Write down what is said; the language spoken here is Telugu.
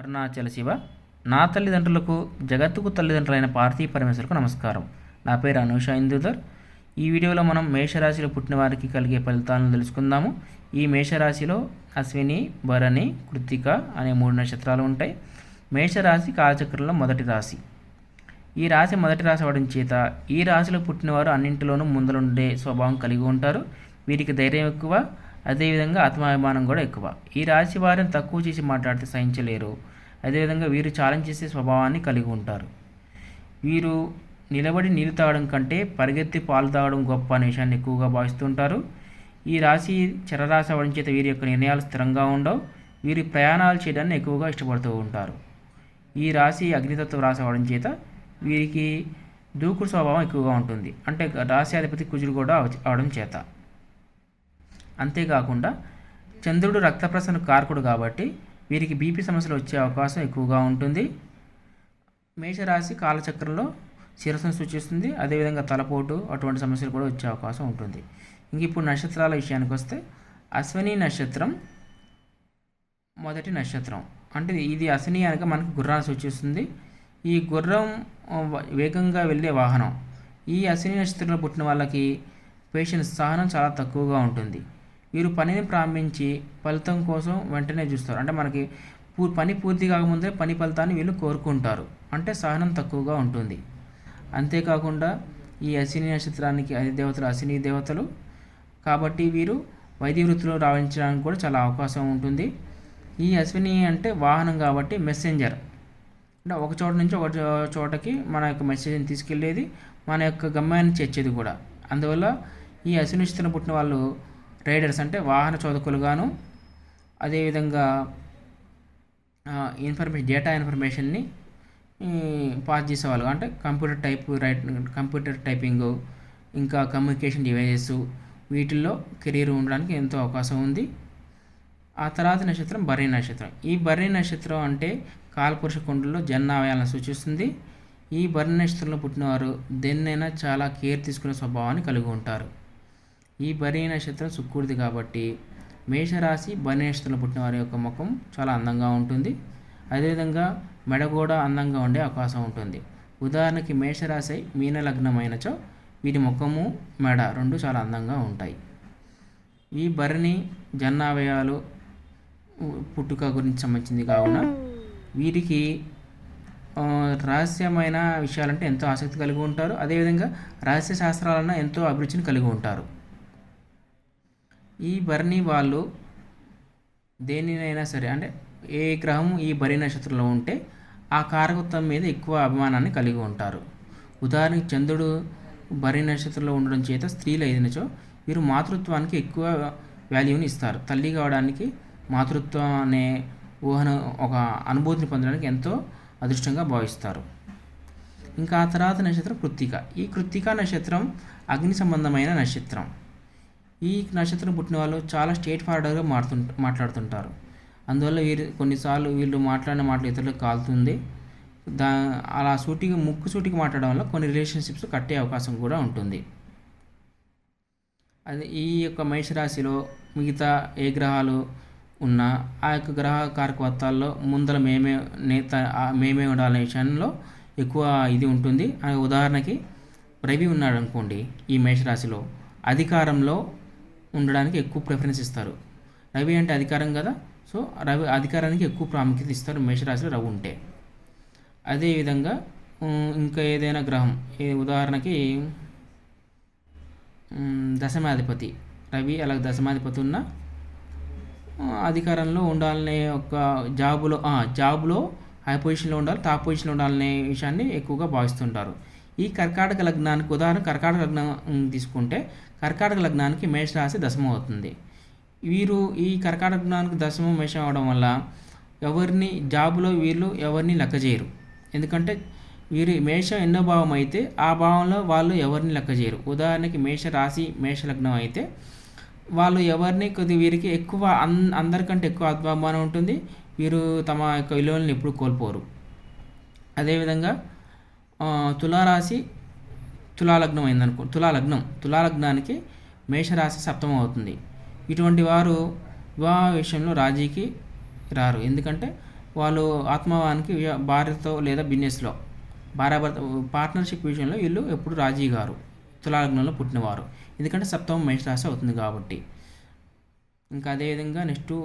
అరుణాచల శివ. నా తల్లిదండ్రులకు జగత్తుకు తల్లిదండ్రులైన పార్థీ పరమేశ్వరకు నమస్కారం. నా పేరు అనూష ఇందుధర్. ఈ వీడియోలో మనం మేషరాశిలో పుట్టిన వారికి కలిగే ఫలితాలను తెలుసుకుందాము. ఈ మేషరాశిలో అశ్విని భరణి కృత్తిక అనే మూడు నక్షత్రాలు ఉంటాయి. మేషరాశి కాలచక్రంలో మొదటి రాశి. ఈ రాశి మొదటి రాశి అవడం చేత ఈ రాశిలో పుట్టినవారు అన్నింటిలోనూ ముందలుండే స్వభావం కలిగి ఉంటారు. వీరికి ధైర్యం ఎక్కువ. అదేవిధంగా ఆత్మాభిమానం కూడా ఎక్కువ. ఈ రాశి వారిని తక్కువ చేసి మాట్లాడితే సహించలేరు. అదేవిధంగా వీరు ఛాలెంజ్ చేసే స్వభావాన్ని కలిగి ఉంటారు. వీరు నిలబడి నీళ్ళు తాగడం కంటే పరిగెత్తి పాలు తాగడం గొప్ప అనే విషయాన్ని ఎక్కువగా భావిస్తుంటారు ఈ రాశి చరరాశి అవడం చేత వీరి యొక్క నిర్ణయాలు స్థిరంగా ఉండవు. వీరి ప్రయాణాలు చేయడాన్ని ఎక్కువగా ఇష్టపడుతూ ఉంటారు. ఈ రాశి అగ్నితత్వ రాశి అవడం చేత వీరికి దూకుడు స్వభావం ఎక్కువగా ఉంటుంది. అంటే రాశి అధిపతి కుజుడు కూడా అవ- అవడం చేత. అంతేకాకుండా చంద్రుడు రక్తప్రసరణ కారకుడు కాబట్టి వీరికి బీపీ సమస్యలు వచ్చే అవకాశం ఎక్కువగా ఉంటుంది. మేషరాశి కాలచక్రంలో శిరస్సును సూచిస్తుంది. అదేవిధంగా తలపోటు అటువంటి సమస్యలు కూడా వచ్చే అవకాశం ఉంటుంది. ఇంక ఇప్పుడు నక్షత్రాల విషయానికి వస్తే అశ్విని నక్షత్రం మొదటి నక్షత్రం. అంటే ఇది అశ్విని అనగా మనకు గుర్రాన్ని సూచిస్తుంది. ఈ గుర్రం వేగంగా వెళ్ళే వాహనం. ఈ అశ్విని నక్షత్రంలో పుట్టిన వాళ్ళకి పేషెన్స్ సహనం చాలా తక్కువగా ఉంటుంది. వీరు పనిని ప్రారంభించి ఫలితం కోసం వెంటనే చూస్తారు. అంటే మనకి పూ పని పూర్తి కాకముందే పని ఫలితాన్ని వీళ్ళు కోరుకుంటారు. అంటే సహనం తక్కువగా ఉంటుంది. అంతేకాకుండా ఈ అశ్విని నక్షత్రానికి అధిదేవతలు దేవతలు అశ్విని దేవతలు. కాబట్టి వీరు వైద్య వృత్తిలో రావించడానికి కూడా చాలా అవకాశం ఉంటుంది. ఈ అశ్విని అంటే వాహనం కాబట్టి మెసెంజర్ అంటే ఒక చోట నుంచి ఒక చోటకి మన యొక్క మెసేజ్ని తీసుకెళ్ళేది మన యొక్క గమ్యాన్ని చేర్చేది కూడా. అందువల్ల ఈ అశ్విని నక్షత్రం పుట్టిన వాళ్ళు రైడర్స్ అంటే వాహన చోదకులుగాను అదేవిధంగా ఇన్ఫర్మేషన్ డేటా ఇన్ఫర్మేషన్ని పాస్ చేసేవాళ్ళు. అంటే computer type right computer typing ఇంకా కమ్యూనికేషన్ డివైజెస్ వీటిల్లో కెరీర్ ఉండడానికి ఎంతో అవకాశం ఉంది. ఆ తర్వాత నక్షత్రం బర్రీ నక్షత్రం. ఈ బర్రీ నక్షత్రం అంటే కాలపురుష కుండల్లో జన్నావయాలను సూచిస్తుంది. ఈ బర్రీ నక్షత్రంలో పుట్టినవారు దేన్నైనా చాలా కేర్ తీసుకునే స్వభావాన్ని కలిగి ఉంటారు. ఈ బర్రీ నక్షత్రం శుక్రుడిది కాబట్టి మేషరాశి బర్రీ నక్షత్రంలో పుట్టిన వారి యొక్క ముఖం చాలా అందంగా ఉంటుంది. అదేవిధంగా మెడ కూడా అందంగా ఉండే అవకాశం ఉంటుంది. ఉదాహరణకి మేషరాశి మీన లగ్నమైనచో వీటి ముఖము మెడ రెండు చాలా అందంగా ఉంటాయి. ఈ భరణి జన్నావయాలు పుట్టుక గురించి సంబంధించింది కావున వీరికి రహస్యమైన విషయాలంటే ఎంతో ఆసక్తి కలిగి ఉంటారు. అదేవిధంగా రహస్య శాస్త్రాలన్న ఎంతో అభిరుచిని కలిగి ఉంటారు. ఈ భరణి వాళ్ళు దేనినైనా సరే అంటే ఏ గ్రహం ఈ బరి నక్షత్రంలో ఉంటే ఆ కారకత్వం మీద ఎక్కువ అభిమానాన్ని కలిగి ఉంటారు. ఉదాహరణకి చంద్రుడు బరి నక్షత్రంలో ఉండడం చేత స్త్రీలు అయినచో వీరు మాతృత్వానికి ఎక్కువ వాల్యూని ఇస్తారు. తల్లి కావడానికి మాతృత్వం అనే ఊహన ఒక అనుభూతిని పొందడానికి ఎంతో అదృష్టంగా భావిస్తారు. ఇంకా ఆ తర్వాత నక్షత్రం కృత్తిక. ఈ కృత్తిక నక్షత్రం అగ్ని సంబంధమైన నక్షత్రం. ఈ నక్షత్రం పుట్టిన వాళ్ళు చాలా స్టేట్ ఫార్వర్డ్గా మారుతు మాట్లాడుతుంటారు. అందువల్ల వీరు కొన్నిసార్లు వీళ్ళు మాట్లాడిన మాటలు ఇతరులకు కాలుతుంది. దా అలా సూటిగా ముక్కు సూటికి మాట్లాడడం వల్ల కొన్ని రిలేషన్షిప్స్ కట్టే అవకాశం కూడా ఉంటుంది. అది ఈ యొక్క మేషరాశిలో మిగతా ఏ గ్రహాలు ఉన్నా ఆ యొక్క గ్రహ కారకవత్తాల్లో ముందర మేమే నేత మేమే ఉండాలనే విషయంలో ఎక్కువ ఇది ఉంటుంది. ఆ ఉదాహరణకి రవి ఉన్నాడు అనుకోండి ఈ మేషరాశిలో అధికారంలో ఉండడానికి ఎక్కువ ప్రిఫరెన్స్ ఇస్తారు. రవి అంటే అధికారం కదా? సో రవి అధికారానికి ఎక్కువ ప్రాముఖ్యత ఇస్తారు మేషరాశిలో రవి ఉంటే. అదేవిధంగా ఇంకా ఏదైనా గ్రహం ఈ ఉదాహరణకి దశమాధిపతి. రవి అలా దశమాధిపతి ఉన్న అధికారంలో ఉండాలనే ఒక జాబులో జాబులో హై పొజిషన్లో ఉండాలి టాప్ పొజిషన్లో ఉండాలనే విషయాన్ని ఎక్కువగా భావిస్తుంటారు. ఈ కర్కాటక లగ్నానికి ఉదాహరణ కర్కాటక లగ్నం తీసుకుంటే కర్కాటక లగ్నానికి మేషరాశి దశమం అవుతుంది. వీరు ఈ కర్కాటక లగ్నానికి దశమం మేషం అవడం వల్ల ఎవరిని జాబులో వీళ్ళు ఎవరిని లెక్క చేయరు. ఎందుకంటే వీరి మేషం ఎన్నో భావం అయితే ఆ భావంలో వాళ్ళు ఎవరిని లెక్క చేయరు. ఉదాహరణకి మేష రాశి మేష లగ్నం అయితే వాళ్ళు ఎవరిని కొద్ది వీరికి ఎక్కువ అన్ అందరికంటే ఎక్కువ ఆత్మాభిమానం ఉంటుంది. వీరు తమ యొక్క విలువలను ఎప్పుడు కోల్పోరు. అదేవిధంగా తులారాశి తులాలగ్నం అయిందనుకో తులాలగ్నం తులాలగ్నానికి మేషరాశి సప్తమం అవుతుంది. ఇటువంటి వారు వివాహ విషయంలో రాజీకి రారు. ఎందుకంటే వాళ్ళు ఆత్మవానికి భార్యతో లేదా బిజినెస్లో భార్యాభర్త పార్ట్నర్షిప్ విషయంలో వీళ్ళు ఎప్పుడు రాజీ గారు తులాలగ్నంలో పుట్టినవారు. ఎందుకంటే సప్తమం మేషరాశి అవుతుంది కాబట్టి. ఇంకా అదేవిధంగా నెక్స్ట్